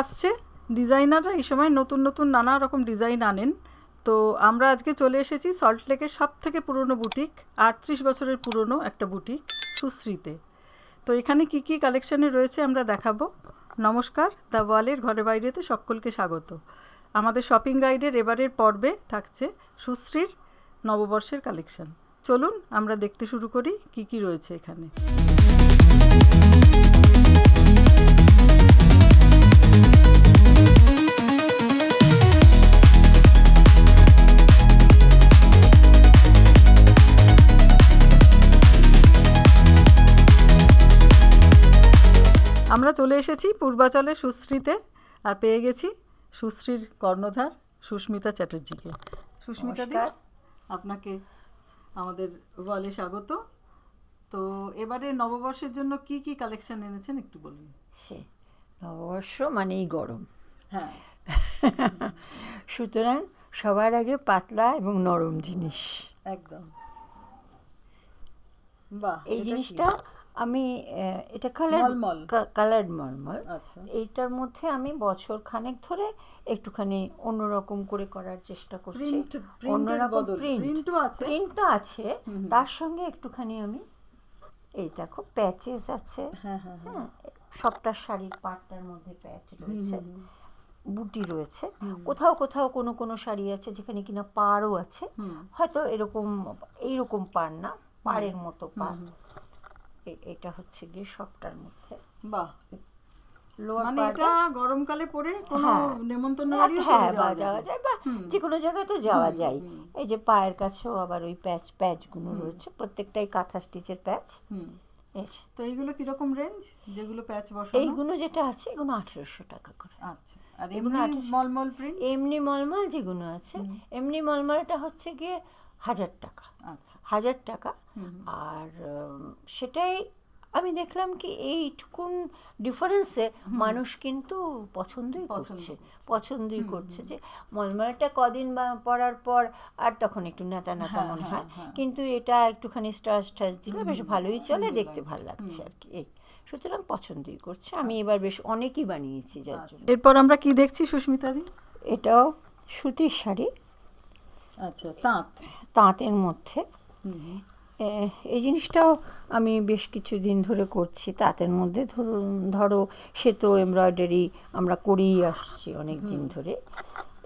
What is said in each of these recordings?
আসছে। ডিজাইনাররা এই সময় নতুন নতুন নানা রকম ডিজাইন আনেন। তো আমরা আজকে চলে এসেছি সল্টলেকের সব থেকে পুরনো বুটিক, আটত্রিশ বছরের পুরনো একটা বুটিক, সুশ্রীতে। তো এখানে কি কি কালেকশানে রয়েছে আমরা দেখাবো। নমস্কার, দ্য ওয়ালের ঘরে বাইরেতে সকলকে স্বাগত। আমাদের শপিং গাইডের এবারের পর্বে থাকছে সুশ্রীর নববর্ষের কালেকশন। চলুন আমরা দেখতে শুরু করি কি কি রয়েছে এখানে। আমরা চলে এসেছি পূর্বাচলের সুশ্রীতে আর পেয়ে গেছি সুশ্রীর কর্ণধার সুস্মিতা চ্যাটার্জিকে। সুস্মিতা দি আপনাকে আমাদের বলে স্বাগত। তো এবারে নববর্ষের জন্য কি কি কালেকশন এনেছেন একটু বলুন। সে নববর্ষ মানেই গরম। হ্যাঁ। সুতরাং সবার আগে পাতলা এবং নরম জিনিস। একদম। বাহ এই জিনিসটা আমি এটা কালার। কালার্ড মলমল। আচ্ছা। এইটার মধ্যে আমি বছর খানেক ধরে একটুখানি অন্যরকম করে করার চেষ্টা করছি। অন্যরকম প্রিন্ট প্রিন্ট তো আছে। তার সঙ্গে একটুখানি আমি এই দেখো প্যাচেস আছে। হ্যাঁ হ্যাঁ হ্যাঁ। হ্যাঁ সবটা শাড়ির পাটটার মধ্যে প্যাচ রয়েছে। বুটি রয়েছে। কোথাও কোথাও কোনো কোনো শাড়ি আছে যেখানে কিনা পাড়ও আছে। হয়তো এরকম এইরকম পাড় না পাড়ের মতো পাড়। এটা হচ্ছে গিয়ে সবটার মধ্যে। বাহ। মানে এটা গরমকালে পরে কোনো হ্যাঁ। নেমন্তন্ন হ্যাঁ বাড়িও চলে বা যাওয়া যাওয়া যায় বা যে কোনো জায়গায় তো যাওয়া যায়। এই যে পায়ের কাছেও আবার ওই প্যাচ প্যাচগুলো রয়েছে প্রত্যেকটাই কাঁথা স্টিচের প্যাচ। তো এইগুলো কীরকম রেঞ্জ যেগুলো প্যাচ বসানো? এইগুলো যেটা আছে এগুলো আঠেরোশো টাকা করে। আচ্ছা। আর এগুলো মলমল প্রিন্ট এমনি মলমল যেগুলো আছে এমনি মলমলটা হচ্ছে গিয়ে হাজার টাকা। আচ্ছা। হাজার টাকা। আর সেটাই আমি দেখলাম কি এইটুকুন ডিফারেন্সে মানুষ কিন্তু পছন্দই করছে। পছন্দই করছে যে মলমলটা কদিন পরার পর আর তখন একটু নেতা নেতা হ্যাঁ, মনে হ্যাঁ, হয় হ্যাঁ। কিন্তু এটা একটুখানি স্টাচ টাচ দিলে বেশ ভালোই চলে দেখতে। ভালো লাগছে আর কি এই সুতরাং পছন্দই করছে। আমি এবার বেশ অনেকই বানিয়েছি যার আচ্ছা। জন্য। এরপর আমরা কি দেখছি সুস্মিতা দি এটাও সুতির শাড়ি। আচ্ছা তাঁত। তাঁতের মধ্যে। এই জিনিসটাও আমি বেশ কিছুদিন ধরে করছি। তাঁতের মধ্যে ধরুন ধরো সে তো এমব্রয়ডারি আমরা করেই আসছি অনেক দিন ধরে।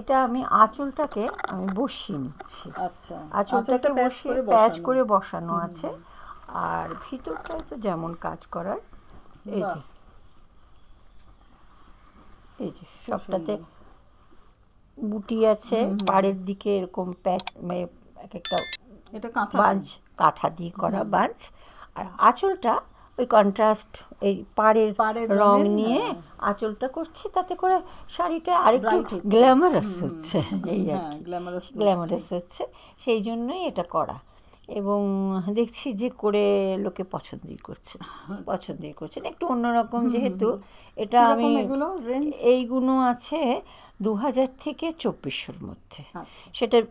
এটা আমি আঁচলটাকে আমি বসিয়ে নিচ্ছি। আচ্ছা। আঁচলটাকে বসিয়ে প্যাচ করে বসানো আছে। আর ভিতরটায় তো যেমন কাজ করার এই যে। এই যে সবটাতে বুটি আছে পাড়ের দিকে এরকম প্যাচ মানে এক একটা এটা কাঁথা দিয়ে? করা বাঞ্চ আর আঁচলটা ওই কন্ট্রাস্ট এই পাড়ের পাড়ের রং নিয়ে হ্যাঁ। আঁচলটা করছি তাতে করে শাড়িটা আরেকটু। গ্ল্যামারাস হচ্ছে। এই আর গ্ল্যামারাস গ্ল্যামারাস হচ্ছে সেই জন্যই এটা করা। এবং দেখছি যে করে লোকে পছন্দই করছে পছন্দই করছে একটু অন্যরকম যেহেতু এটা আমি এইগুলো আছে দু হাজার থেকে চব্বিশশোর মধ্যে। আচ্ছা। সেটা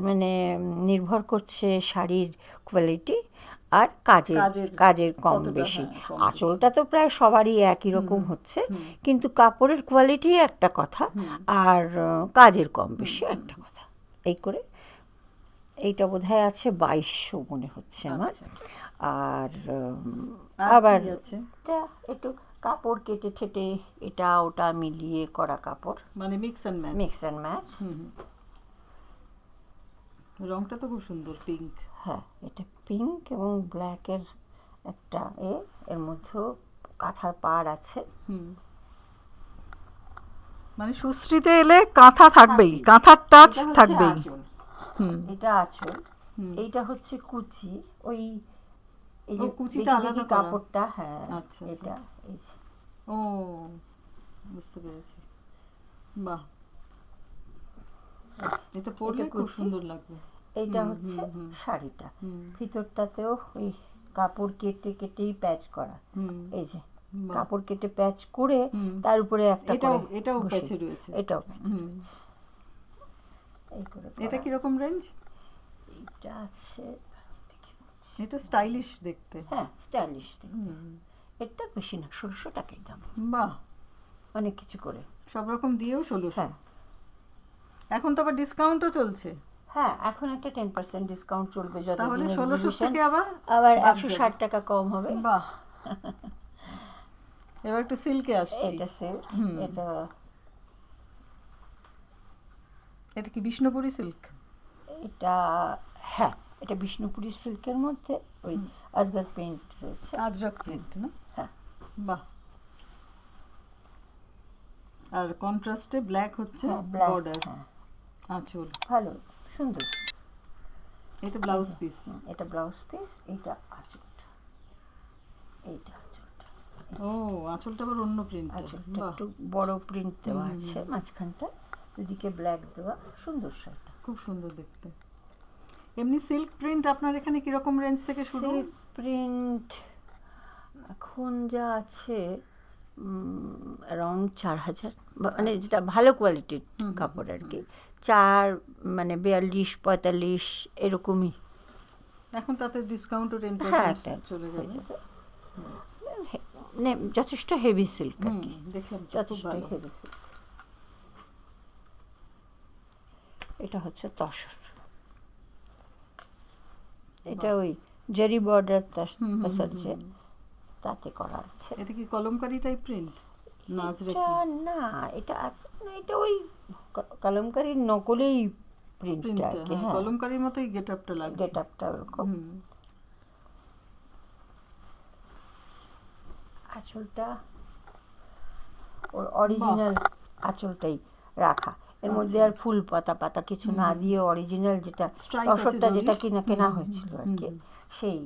মানে নির্ভর করছে শাড়ির কোয়ালিটি আর কাজের কাজের- কাজের কম বেশি। হ্যাঁ, আঁচলটা তো প্রায় সবারই একই রকম হচ্ছে কিন্তু কাপড়ের কোয়ালিটি একটা কথা আর কাজের কম বেশি একটা কথা। এই করে এইটা বোধ হয় আছে বাইশশো মনে হচ্ছে আমার। আচ্ছা। আর আবার একটু কাপড় কেটে ঠেটে এটা ওটা মিলিয়ে করা কাপড়। মানে mix and match mix and match রংটা তো খুব সুন্দর পিঙ্ক হ্যাঁ এটা পিঙ্ক এবং ব্ল্যাকের একটা এ এর মধ্যেও কাঁথার পাড় আছে। হুম। মানে সুশ্রীতে এলে কাঁথা থাকবেই কাঁথার টাচ থাকবেই। হুম। এটা আঁচল। হুম। এইটা হচ্ছে কুচি ওই এই যে কুচিটা আলাদা। কাপড়টা হ্যাঁ আচ্ছা, আচ্ছা। এটা ও বুঝতে পেরেছি বাহ এটা পরলে খুব সুন্দর লাগবে এইটা হচ্ছে। শাড়িটা ভিতরটাতেও ওই কাপড় কেটে কেটেই প্যাচ করা এই যে কাপড় কেটে প্যাচ করে। তার উপরে একটা এটাও এটাও প্যাচে রয়েছে এটাও। এই করে এটা করা। কীরকম রেঞ্জ এটা আছে। এটা স্টাইলিশ দেখতে। হ্যাঁ স্টাইলিশ হুম। এটা বেশি না ষোলোশো টাকাই দাম। বাহ। অনেক কিছু করে। সব রকম দিয়েও ষোলোশো হ্যাঁ। এখন তো আবার ডিসকাউন্টও চলছে। হ্যাঁ এখন একটা টেন পার্সেন্ট ডিসকাউন্ট চলবে যত তাহলে ষোলোশো থেকে আবার আবার একশো ষাট টাকা কম হবে। বাহ। এবার একটু সিল্কে আসছি। এটা সিল্ক এটা এটা কি বিষ্ণুপুরি সিল্ক এটা হ্যাঁ এটা বিষ্ণুপুরি সিল্কের মধ্যে ওই আজগার প্রিন্ট রয়েছে। আজরক প্রিন্ট না? হ্যাঁ। বাহ। আর কন্ট্রাস্টে ব্ল্যাক হচ্ছে হ্যাঁ বর্ডার হ্যাঁ। আঁচল। ভালো সুন্দর। এই তো ব্লাউজ পিস এটা ব্লাউজ পিস এইটা আঁচলটা। এইটা আঁচলটা। ও আঁচলটা আবার অন্য প্রিন্ট আঁচলটা একটু বড় প্রিন্ট দেওয়া আছে মাঝখানটা দুদিকে ব্ল্যাক দেওয়া সুন্দর শাড়িটা। খুব সুন্দর দেখতে। এমনি সিল্ক প্রিন্ট আপনার এখানে কীরকম রেঞ্জ থেকে শুরু? সিল্ক প্রিন্ট এখন যা আছে অ্যারাউন্ড চার হাজার। মানে যেটা ভালো কোয়ালিটির কাপড় আর কি চার মানে বিয়াল্লিশ পঁয়তাল্লিশ এরকমই। এখন তাতে ডিসকাউন্টও টেন হ্যাঁ পার্সেন্ট চলে যাবে। যাবে। মানে যথেষ্ট হেভি সিল্ক আর কি দেখলাম যথেষ্ট হেভি সিল্ক এটা হচ্ছে তসর। এটা ওই জেরি বর্ডার তাসার যে তাতে করা আছে। এটা কি কলমকারি টাইপ প্রিন্ট না এটা না এটা ওই কলমকারির নকলেই প্রিন্টটা হ্যাঁ হ্যাঁ। কলমকারির মতোই গেট আপটা লাগছে। গেট আপটা ওরকম। আঁচলটা ওর অরিজিনাল আঁচলটাই রাখা। এর মধ্যে আর ফুল পাতা পাতা কিছু না দিয়ে অরিজিনাল যেটা তসরটা যেটা কিনা কেনা হয়েছিল আর কি। সেই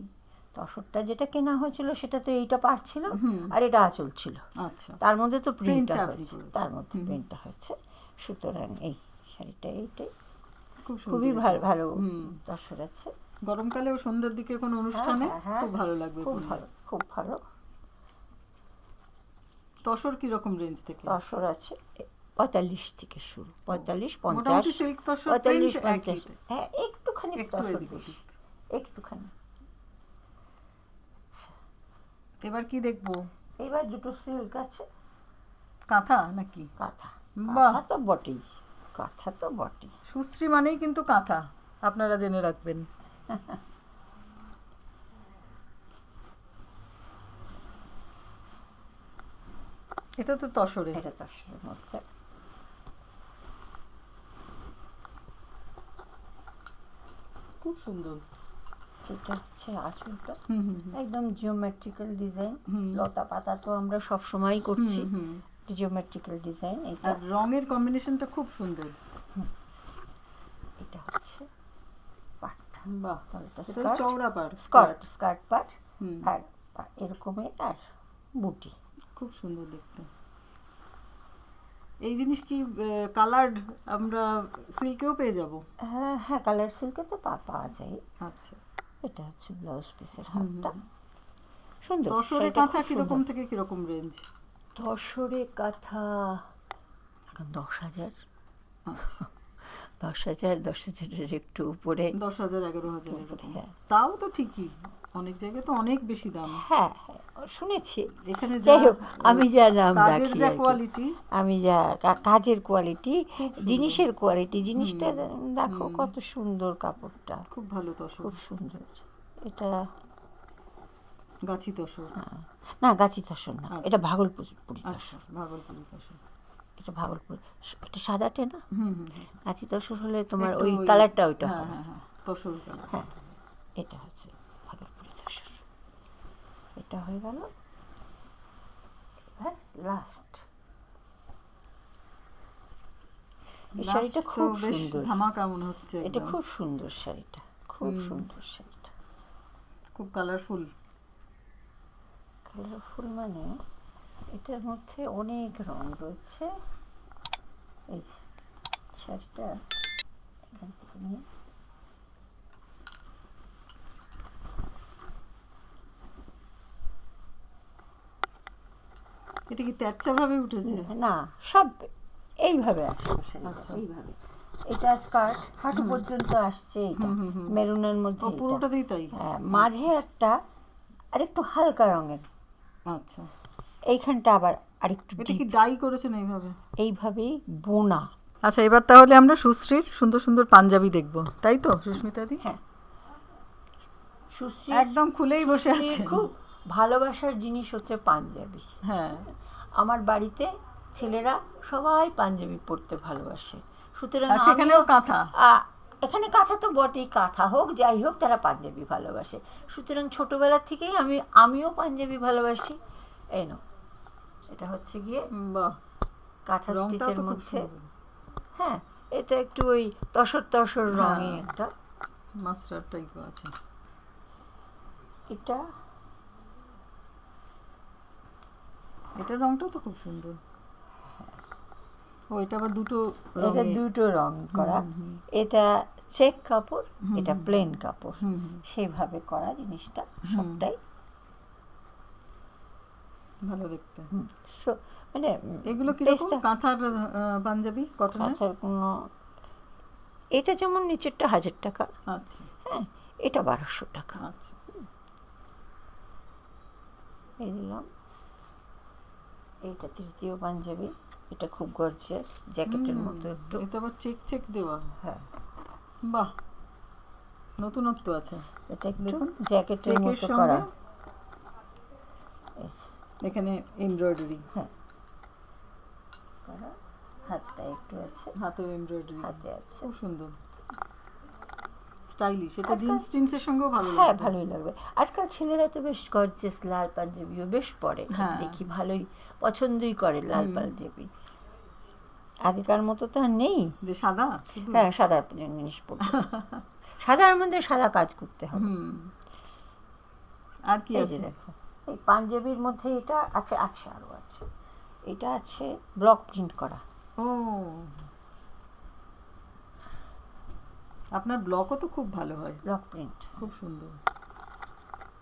তসরটা যেটা কেনা হয়েছিল সেটা তো এইটা পার ছিল হুম। আর এটা আঁচল ছিল। আচ্ছা। তার মধ্যে তো প্রিন্টটা হয়েছে। তার মধ্যে প্রিন্টটা হয়েছে। সুতরাং এই শাড়িটা এইটাই। খুব খুবই ভালো ভালো হুম। তসর আছে। গরমকালে ও সন্ধ্যের দিকে কোনো অনুষ্ঠানে হ্যাঁ, হ্যাঁ, খুব ভালো লাগবে খুব ভালো খুব ভালো। তসর কি রকম রেঞ্জ থেকে? তসর আছে। পঁয়তাল্লিশ থেকে শুরু। পঁয়তাল্লিশ পঞ্চাশ পঁয়তাল্লিশ পঞ্চাশ। হ্যাঁ একটুখানি তসর বেশি। একটুখানি। এবার কি দেখব? এবার দুটো সিল্ক আছে। কাঁথা নাকি? কাঁথা। কাঁথা তো বটেই। কাঁথা তো বটেই। সুশ্রী মানেই কিন্তু কাঁথা। আপনারা জেনে রাখবেন। এটা তো তসরে এটা তসরের মধ্যে। খুব সুন্দর। এটা হচ্ছে আঁচলটা। একদম জিওমেট্রিক্যাল ডিজাইন লতা পাতা তো আমরা সব সময় করছি। জিওমেট্রিক্যাল ডিজাইন এটা। রঙের কম্বিনেশনটা খুব সুন্দর। এটা হচ্ছে পাটটা। বাহ। এটা চওড়া পার স্কার্ট স্কার্ট পাট। আর এরকমই আর বুটি। খুব সুন্দর দেখতে। এই জিনিস কি কালার্ড আমরা সিল্কেও পেয়ে যাব? হ্যাঁ হ্যাঁ কালার সিল্কে তো পাওয়া যায়। আচ্ছা। এটা হচ্ছে ব্লাউজ পিসের হাতটা সুন্দর শাড়িটা কাঁথা কীরকম। থেকে কীরকম রেঞ্জ তসরে কাঁথা এখন দশ হাজার। আচ্ছা। দশ হাজার দশ হাজারের একটু উপরে। দশ হাজার এগারো হাজার হ্যাঁ। তাও তো ঠিকই। অনেক জায়গায় তো অনেক বেশি দাম। হ্যাঁ হ্যাঁ শুনেছি। এখানে যাই হোক আমি যা নাম রাখি যা কোয়ালিটি আমি যা কাজের কোয়ালিটি জিনিসের কোয়ালিটি জিনিসটা দেখো কত সুন্দর কাপড়টা। খুব ভালো তসর খুব সুন্দর। এটা গাছি তসর। না গাছি তসর না আচ্ছা। এটা ভাগলপুর পুরি আচ্ছা তসর ভাগলপুরি তসর। এটা ভাগলপুর এটা সাদাটে না। গাছি তসর হলে তোমার ওই কালারটা ওইটা হ্যাঁ হ্যাঁ। হ্যাঁ তসর হ্যাঁ এটা হচ্ছে। তসর এটা হয়ে গেল। এবার লাস্ট এই শাড়িটা খুব সুন্দর। ধামাকা মনে হচ্ছে এটা খুব সুন্দর শাড়িটা খুব সুন্দর শাড়িটা। খুব কালারফুল কালারফুল মানে এটার মধ্যে অনেক রং রয়েছে। এই শাড়িটা এখান থেকে নিয়ে এটা কি তেরচা ভাবে উঠেছে? না সব এইভাবে আচ্ছা। এইভাবে। এটা স্কার্ট হাঁটু পর্যন্ত আসছে এটা। মেরুনের মধ্যে পুরোটাতেই তাই? হ্যাঁ মাঝে একটা আর একটু হালকা রঙের। আচ্ছা। এইখানটা আবার আরেকটু এটা কি ডাই করেছেন এইভাবে? এইভাবেই বোনা। আচ্ছা এবার তাহলে আমরা সুশ্রীর সুন্দর সুন্দর পাঞ্জাবি দেখব তাই তো সুস্মিতা দি হ্যাঁ। সুশ্রী একদম খুলেই বসে আছে খুব ভালোবাসার জিনিস হচ্ছে পাঞ্জাবি। হ্যাঁ। আমার বাড়িতে ছেলেরা সবাই পাঞ্জাবি পরতে ভালোবাসে। সুতরাং সেখানেও কাঁথা? এখানে কাঁথা তো বটেই কাঁথা হোক যাই হোক তারা পাঞ্জাবি ভালোবাসে। সুতরাং ছোটবেলা থেকেই আমি আমিও পাঞ্জাবি ভালোবাসি। এই নো এটা হচ্ছে গিয়ে কাঁথা স্টিচের মধ্যে। হ্যাঁ এটা একটু ওই তসর তসর রঙে হ্যাঁ। একটা। মাস্টার টাইপ আছে। এটা এটা রংটাও তো খুব সুন্দর। ও এটা আবার দুটো এটা দুটো রং করা। এটা চেক কাপড় এটা প্লেন কাপড়। হুম, করা জিনিসটা সবটাই। ভালো দেখতে। হুম, মানে এগুলো কীরকম? পেস্তা- কাঁথার পাঞ্জাবি কটনের? কাঁথার কোনো এটা যেমন নিচেরটা হাজার টাকা। আচ্ছা। হ্যাঁ এটা বারোশো টাকা। আচ্ছা। এই দিলাম এইটা তৃতীয় পাঞ্জাবি এটা খুব গর্জিয়াস জ্যাকেটের মতো একটু। এটা আবার চেক চেক দেওয়া। হ্যাঁ। বাহ! নতুনত্ব আছে। এটা একটু জ্যাকেটের মতো করা। এখানে এমব্রয়ডারি হ্যাঁ। করা। হাতটা একটু আছে। হাতেও এমব্রয়ডারি হাতে আছে। খুব সুন্দর। স্টাইলিশ এটা জিন্স টিন্সের সঙ্গেও ভালো হ্যাঁ ভালোই লাগবে। আজকাল ছেলেরা তো বেশ গর্জিয়াস লাল পাঞ্জাবিও বেশ পরে। হ্যাঁ। দেখি ভালোই পছন্দই করে লাল পাঞ্জাবি। আগেকার মতো তো আর নেই। যে সাদা? হ্যাঁ সাদা জিনিস পরবে। সাদার মধ্যে সাদা কাজ করতে হবে। আর কি আছে? দেখো এই পাঞ্জাবির মধ্যে এটা আছে আছে আরও আছে। এটা আছে ব্লক প্রিন্ট করা। ও। আপনার ব্লকও তো খুব ভালো হয়। ব্লক প্রিন্ট খুব সুন্দর।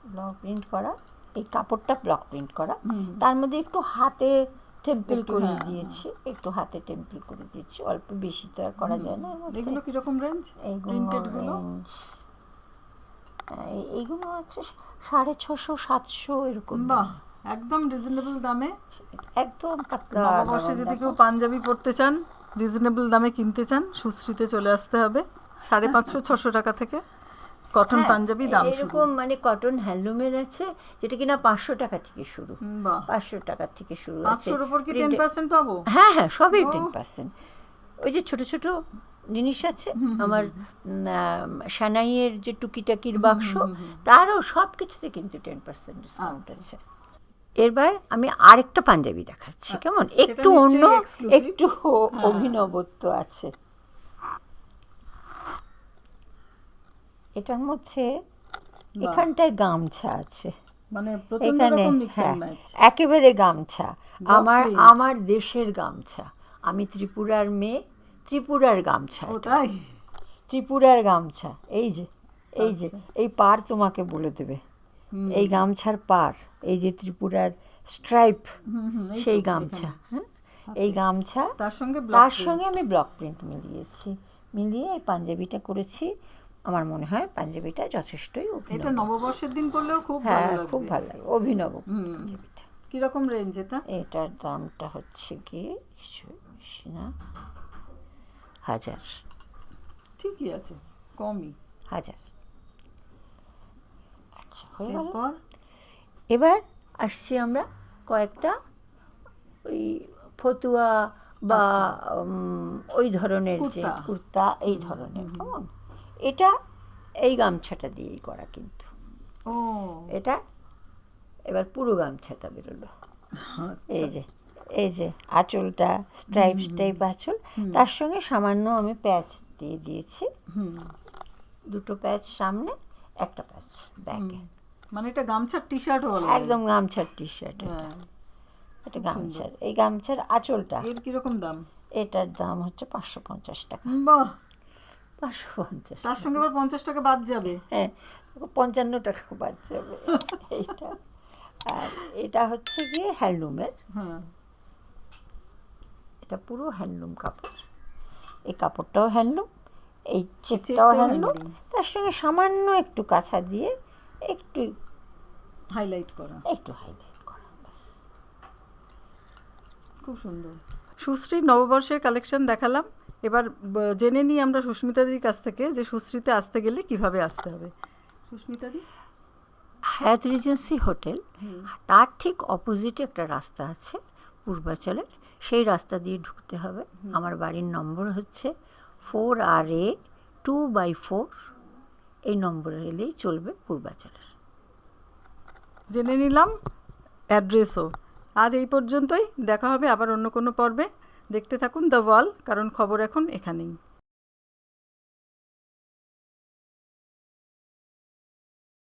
ব্লক প্রিন্ট করা এই কাপড়টা ব্লক প্রিন্ট করা। তার মধ্যে একটু হাতে টেম্পল করে হ্যাঁ, দিয়েছি একটু হাতে টেম্পল করে দিয়েছি অল্প বেশি তো আর করা যায় না। এগুলো কীরকম রেঞ্জ এইগুলো প্রিন্টেডগুলো? range, আহ, এই- এইগুলো হচ্ছে সাড়ে ছশো সাতশো এরকম বাহ একদম রিজনেবল দামে। একদম পাতলা যদি কেউ পাঞ্জাবি পরতে চান রিজনেবল দামে কিনতে চান সুশ্রীতে চলে আসতে হবে। সাড়ে পাঁচশো ছশো টাকা থেকে কটন হ্যাঁ, পাঞ্জাবি দাম এরকম মানে কটন হ্যান্ডলুমের আছে যেটা কিনা পাঁচশো টাকা থেকে শুরু। পাঁচশো টাকা থেকে শুরু আছে। উপর কি টেন পার্সেন্ট পাবো? হ্যাঁ হ্যাঁ সবই টেন পার্সেন্ট ওই যে ছোট ছোট জিনিস আছে আমার সানাইয়ের যে টুকিটাকির বাক্স তারও সব কিছুতে কিন্তু টেন পার্সেন্ট ডিসকাউন্ট আচ্ছা। আছে। এবার আমি আরেকটা পাঞ্জাবি দেখাচ্ছি কেমন? একটু অন্য একটু হ্যাঁ। অভিনবত্ব আছে। এটার মধ্যে এখানটায় গামছা আছে। মানে এখানে হ্যাঁ একেবারে গামছা। আমার আমার দেশের গামছা। আমি ত্রিপুরার মেয়ে ত্রিপুরার গামছা তাই? ত্রিপুরার গামছা। এই যে এই যে আচ্ছা। এই পার তোমাকে বলে দেবে। এই গামছার পার এই যে ত্রিপুরার স্ট্রাইপ সেই গামছা হ্যাঁ? এই গামছা তার সঙ্গে তার সঙ্গে আমি ব্লক প্রিন্ট মিলিয়েছি। মিলিয়ে এই পাঞ্জাবিটা করেছি। আমার মনে হয় পাঞ্জাবিটা যথেষ্টই এটা নববর্ষের দিন করলেও খুব হ্যাঁ ভালো লাগবে। খুব ভালো লাগে অভিনব। পাঞ্জাবিটা। কীরকম রেঞ্জ এটা? এটার দামটা হচ্ছে কি? বেশি না। হাজার। ঠিকই আছে কমই। হাজার। আচ্ছা হয়ে গেল। এবার আসছি আমরা কয়েকটা ওই ফতুয়া বা ওই ধরনের যে কুর্তা। কুর্তা এই ধরনের কেমন? এটা এই গামছাটা দিয়েই করা কিন্তু। ও। এটা এবার পুরো গামছাটা বেরোলো। এই আচ্ছা। যে এই যে আঁচলটা স্ট্রাইপ স্ট্রাইপ আঁচল তার সঙ্গে সামান্য আমি প্যাচ দিয়ে দিয়েছি। হুম। দুটো প্যাচ সামনে একটা প্যাচ ব্যাকে মানে এটা গামছার টি শার্ট যায়। একদম গামছার টি শার্ট হ্যাঁ। এটা গামছার। এই গামছার আঁচলটা। এর কীরকম দাম? এটার দাম হচ্ছে পাঁচশো পঞ্চাশ টাকা। বাহ! পাঁচশো পঞ্চাশ তার সঙ্গে আবার পঞ্চাশ টাকা বাদ যাবে। হ্যাঁ পঞ্চান্ন টাকা বাদ যাবে। এইটা। আর এটা হচ্ছে গিয়ে হ্যান্ডলুমের। হ্যাঁ। এটা পুরো হ্যান্ডলুম কাপড়। এই কাপড়টাও হ্যান্ডলুম এই চেকটাও হ্যান্ডলুম। তার সঙ্গে সামান্য একটু কাঁথা দিয়ে একটু হাইলাইট করা। একটু হাইলাইট করা খুব সুন্দর। সুশ্রী নববর্ষের কালেকশন দেখালাম। এবার জেনে নিই আমরা সুস্মিতাদির কাছ থেকে যে সুশ্রীতে আসতে গেলে কীভাবে আসতে হবে। সুস্মিতাদি? হায়াত রিজেন্সি হোটেল তার ঠিক অপোজিটে একটা রাস্তা আছে পূর্বাচলের। সেই রাস্তা দিয়ে ঢুকতে হবে। আমার বাড়ির নম্বর হচ্ছে ফোর আর এ টু বাই ফোর। এই নম্বরে এলেই চলবে পূর্বাচলের। জেনে নিলাম অ্যাড্রেসও। আজ এই পর্যন্তই। দেখা হবে আবার অন্য কোনো পর্বে। দেখতে থাকুন দ্য ওয়াল কারণ খবর এখন এখানেই।